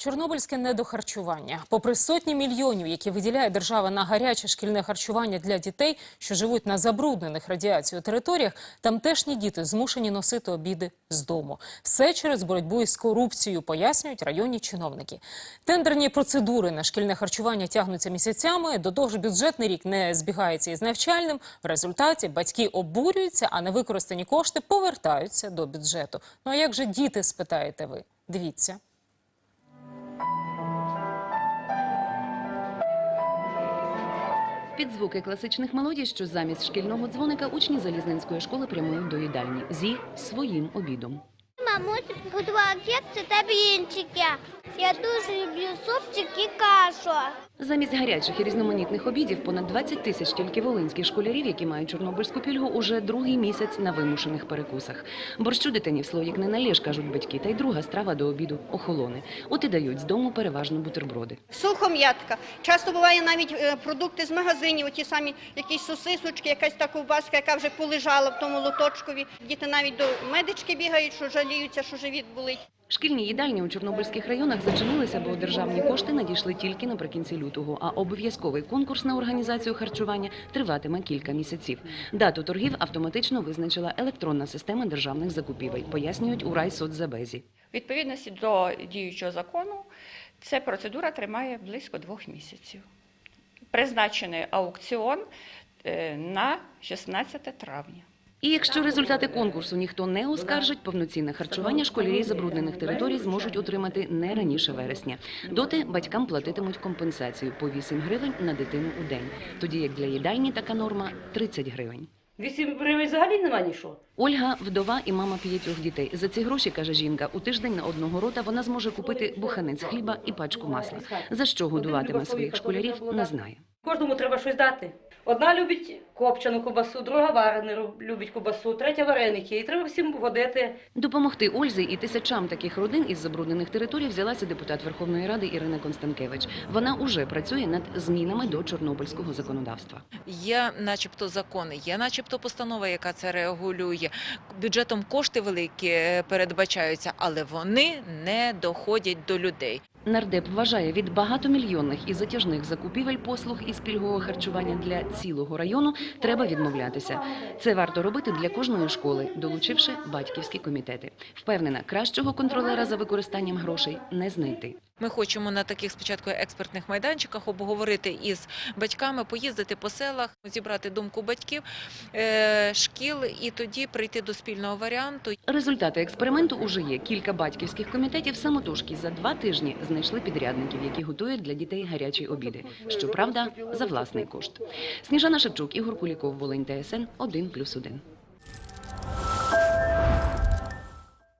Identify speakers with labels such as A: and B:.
A: Чорнобильське недохарчування. Попри сотні мільйонів, які виділяє держава на гаряче шкільне харчування для дітей, що живуть на забруднених радіацією територіях, тамтешні діти змушені носити обіди з дому. Все через боротьбу із корупцією, пояснюють районні чиновники. Тендерні процедури на шкільне харчування тягнуться місяцями. До того ж, бюджетний рік не збігається із навчальним. В результаті батьки обурюються, а невикористані кошти повертаються до бюджету. Ну а як же діти, спитаєте ви? Дивіться.
B: Під звуки класичних мелодій, що замість шкільного дзвоника учні залізнинської школи прямують до їдальні зі своїм обідом.
C: Мамуся приготувала кекси та блінчики. Я дуже люблю супчик і кашу.
B: Замість гарячих і різноманітних обідів понад 20 тисяч тільки волинських школярів, які мають чорнобильську пільгу, уже другий місяць на вимушених перекусах. Борщу дитині в слоїк не налєш, кажуть батьки, та й друга страва до обіду охолоне. От і дають з дому переважно бутерброди.
D: Сухом'ятка. Часто буває навіть е, продукти з магазинів, ті самі якісь сосисочки, якась та ковбаска, яка вже полежала в тому лоточкові. Діти навіть до медички бігають, що жаліються, що живіт болить.
B: Шкільні їдальні у чорнобильських районах зачинилися, бо державні кошти надійшли тільки наприкінці лютого. А обов'язковий конкурс на організацію харчування триватиме кілька місяців. Дату торгів автоматично визначила електронна система державних закупівель, пояснюють у райсоцзабезі.
E: Відповідності до діючого закону, ця процедура тримає близько двох місяців. Призначений аукціон е, на 16 травня.
B: І якщо результати конкурсу ніхто не оскаржить, повноцінне харчування школярі забруднених територій зможуть отримати не раніше вересня. Доти батькам платитимуть компенсацію по 8 гривень на дитину у день, тоді як для їдальні така норма 30 гривень.
F: 8 гривень взагалі нема нічого.
B: Ольга вдова і мама п'ятьох дітей. За ці гроші каже жінка, у тиждень на одного рота вона зможе купити буханець хліба і пачку масла. За що годуватиме своїх школярів, не знає.
F: Кожному треба щось дати. Одна любить копчену кобасу, друга варену любить кобасу, третя вареники. І треба всім водити.
B: Допомогти Ользі і тисячам таких родин із забруднених територій взялася депутат Верховної Ради Ірина Констанкевич. Вона уже працює над змінами до чорнобильського законодавства.
G: Є, начебто, закони, є, начебто, постанова, яка це регулює. Бюджетом кошти великі е, передбачаються, але вони не доходять до людей.
B: Нардеп вважає, від багатомільйонних і затяжних закупівель послуг із пільгового харчування для цілого району треба відмовлятися. Це варто робити для кожної школи, долучивши батьківські комітети. Впевнена, кращого контролера за використанням грошей не знайти.
G: Ми хочемо на таких спочатку експертних майданчиках обговорити із батьками, поїздити по селах, зібрати думку батьків, е, шкіл і тоді прийти до спільного варіанту.
B: Результати експерименту уже є. Кілька батьківських комітетів самотужки за два тижні знайшли підрядників, які готують для дітей гарячі обіди. Щоправда, за власний кошт. Сніжана Шевчук, Ігор Куліков, Волинь ТСН 1+,1.